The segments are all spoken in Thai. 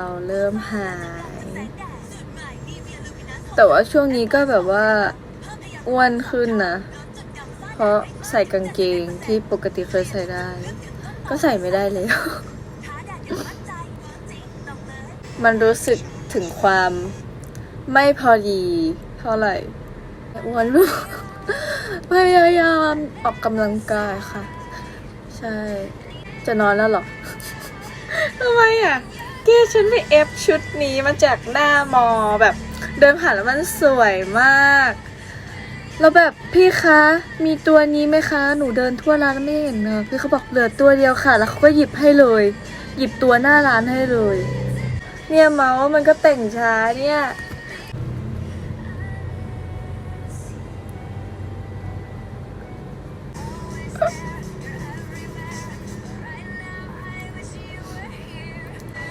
เราเริ่มหาย แต่ว่าช่วงนี้ก็แบบว่าอ้วนขึ้นนะ เพราะใส่กางเกงที่ปกติเคยใส่ได้ ก็ใส่ไม่ได้แล้ว มันรู้สึกถึงความไม่พอดีเท่าไหร่อ้วนลูกพยายามออกกำลังกายค่ะ ใช่ จะนอนแล้วหรอทำไมอะ เก้ฉันไปเอฟชุดนี้มาจากหน้ามอแบบเดินผ่านแล้วมันสวยมาก แล้วแบบพี่คะมีตัวนี้ไหมคะ หนูเดินทั่วร้านไม่เห็นเนอะพี่เขาบอกเหลือตัวเดียวค่ะ แล้วเขาก็หยิบให้เลย หยิบตัวหน้าร้านให้เลย เนี่ยเมาส์มันก็แต่งช้าเนี่ย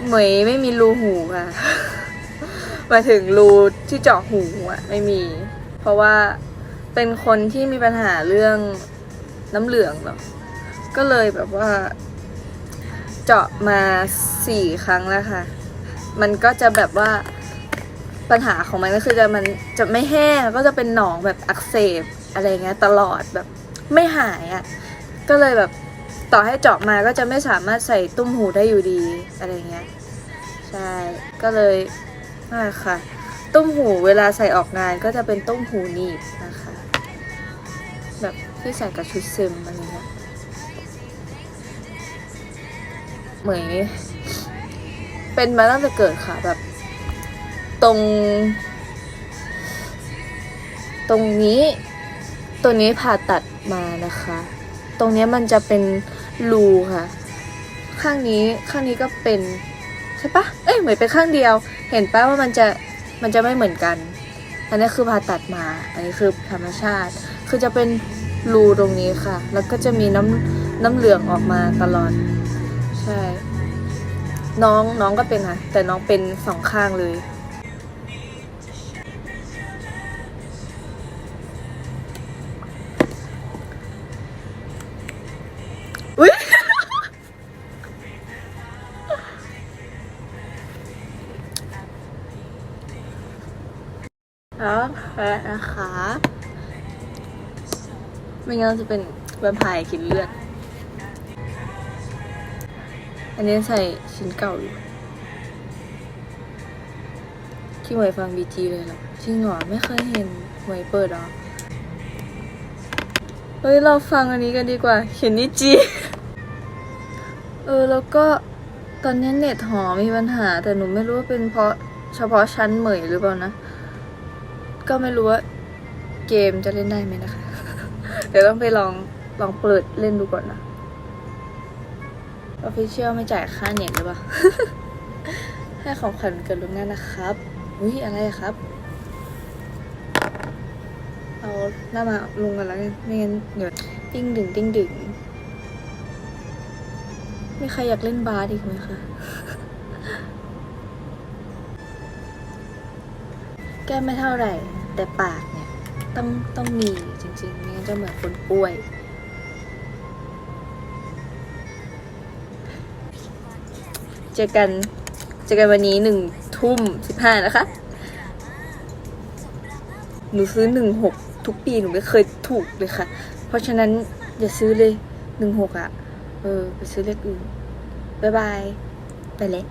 เหมยไม่มีรูหูค่ะหมายถึงรูที่เจาะหูอะไม่มี เพราะว่าเป็นคนที่มีปัญหาเรื่องน้ำเหลืองเนาะก็เลยแบบว่า เจาะมาสี่ครั้งแล้วค่ะ มันก็จะแบบว่าปัญหาของมันก็คือจะมันจะไม่แห้งก็จะเป็นหนองแบบอักเสบอะไรเงี้ยตลอดแบบไม่หายอะ่ะก็เลยแบบ ต่อให้เจาะมาก็จะไม่สามารถใส่ตุ้มหูได้อยู่ดีอะไรเงี้ยใช่ก็เลยนั่นแหละค่ะ ตุ้มหูเวลาใส่ออกงานก็จะเป็นตุ้มหูหนีบนะคะ แบบที่ใส่กับชุดซึมอะไรเงี้ยเหมยเป็นมาตั้งแต่เกิดค่ะแบบ ตรง ตรงนี้ ตัวนี้ผ่าตัดมานะคะ ตรงนี้มันจะเป็นรูค่ะ ข้างนี้ข้างนี้ก็เป็นใช่ปะเอ้ยเหมือนเป็นข้างเดียว เห็นปะว่ามันจะมันจะไม่เหมือนกัน อันนี้คือผ่าตัดมา อันนี้คือธรรมชาติ คือจะเป็นรูตรงนี้ค่ะ แล้วก็จะมีน้ำน้ำเหลืองออกมาตลอด ใช่ น้องน้องก็เป็นค่ะ แต่น้องเป็นสองข้างเลย แล้วแพ้นะคะไม่งั้นเราจะเป็นแวมไพร์กินเลือด อันนี้ใส่ชิ้นเก่าอยู่ที่หวยฟังบีจีเลยหรอจริงเหรอไม่เคยเห็นหวยเปิดหรอ เฮ้ย เราฟังอันนี้กันดีกว่า เขียนนิจีเออ แล้วก็ตอนนี้เน็ตหอมีปัญหา แต่หนูไม่รู้ว่าเป็นเพราะเฉพาะชั้นเหมยหรือเปล่านะ ก็ไม่รู้ว่าเกมจะเล่นได้ไหมนะคะ เดี๋ยวต้องไปลองลองเปิดเล่นดูก่อนนะออฟฟิเชียลไม่จ่ายค่าเน็ตหรือเปล่าให้ของขวัญเกิดลุงหน้านะครับอุ้ยอะไรครับ เอาหน้ามาลุงกันแล้วกันไม่งั้นเดี๋ยวติ้งดึงติ้งดึงมีใครอยากเล่นบาสอีกไหมคะ แก้ไม่เท่าไหร่ แต่ปากเนี่ยต้องต้องมีจริงๆไม่งั้นจะเหมือนคนป่วย เจอกันเจอกันวันนี้หนึ่งทุ่มสิบห้านะคะ หนูซื้อหนึ่งหกทุกปีหนูไม่เคยถูกเลยค่ะ เพราะฉะนั้นอย่าซื้อเลยหนึ่งหกอะ เออ ไปซื้อเลขอื่น บ๊ายบาย ไปเลย